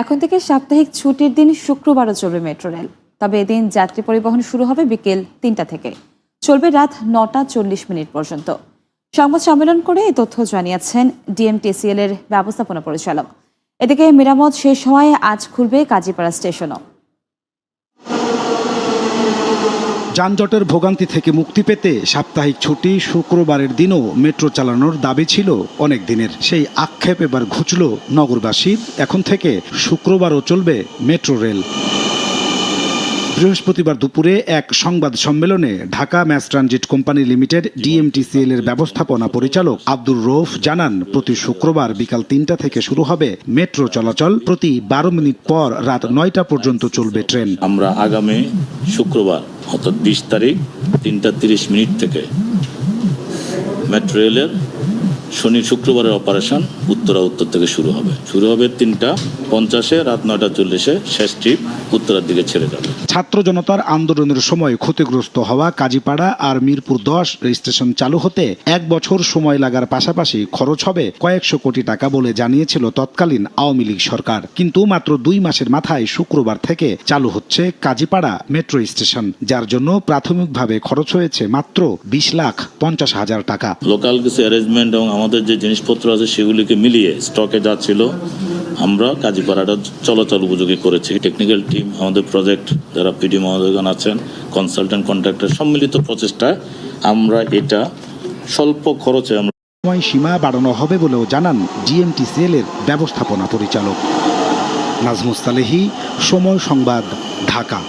এখন থেকে সাপ্তাহিক ছুটির দিন শুক্রবারও চলবে মেট্রো রেল। তবে এদিন যাত্রী পরিবহন শুরু হবে বিকেল তিনটা থেকে। চলবে রাত নটা চল্লিশ মিনিট পর্যন্ত। সংবাদ সম্মেলন করে এই তথ্য জানিয়েছেন ডিএমটিসিএল এর ব্যবস্থাপনা পরিচালক। এদিকে মেরামত শেষ হওয়ায় আজ খুলবে কাজীপাড়া স্টেশনও। যানজটের ভোগান্তি থেকে মুক্তি পেতে সাপ্তাহিক ছুটি শুক্রবারের দিনও মেট্রো চালানোর দাবি ছিল অনেক দিনের। সেই আক্ষেপ এবার ঘুচল নগরবাসীর। এখন থেকে শুক্রবারও চলবে মেট্রো রেল। বৃহস্পতিবার দুপুরে এক সংবাদ সম্মেলনে Dhaka mass transit company limited DMTCL এর ব্যবস্থাপনা পরিচালক আব্দুর রৌফ জানান, প্রতি শুক্রবার বিকাল তিনটা থেকে শুরু হবে মেট্রো চলাচল। প্রতি বারো মিনিট পর রাত নয়টা পর্যন্ত চলবে ট্রেন। আমরা আগামী শুক্রবার, অর্থাৎ বিশ তারিখ, তিনটা তিরিশ মিনিট থেকে মেট্রো রেলের শনি শুক্রবারের অপারেশন উত্তরা উত্তর থেকে শুরু হবে। শুরু হবে তিনটা পঞ্চাশে রাত নয়টা চল্লিশে শেষ ট্রিপ উত্তরার দিকে ছেড়ে যাবে। ছাত্র জনতার আন্দোলনের সময় ক্ষতিগ্রস্ত হওয়া কাজীপাড়া আর মিরপুর দশ স্টেশন চালু হতে এক বছর সময় লাগার পাশাপাশি খরচ হবে কয়েকশো কোটি টাকা বলে জানিয়েছিল তৎকালীন আওয়ামী লীগ সরকার। কিন্তু মাত্র দুই মাসের মাথায় শুক্রবার থেকে চালু হচ্ছে কাজীপাড়া মেট্রো স্টেশন যার জন্য প্রাথমিকভাবে খরচ হয়েছে মাত্র বিশ লাখ পঞ্চাশ হাজার টাকা। লোকাল কিছু অ্যারেঞ্জমেন্ট এবং আমাদের যে জিনিসপত্র আছে সেগুলিকে মিলিয়ে স্টকে যা ছিল, আমরা কাজীপাড়াটা চলাচল উপযোগী করেছি। টেকনিক্যাল টিম আমাদের প্রজেক্ট যারা পিডি মহোদয়গণ আছেন কনসালটেন্ট কন্ট্রাক্টর সম্মিলিত প্রচেষ্টায় আমরা এটা স্বল্প খরচে আমরা সময় সীমা বাড়ানো হবে বলেও জানান ডিএমটিসিএল এর ব্যবস্থাপনা পরিচালক। নাজমুস তালেহি সময় সংবাদ, ঢাকা।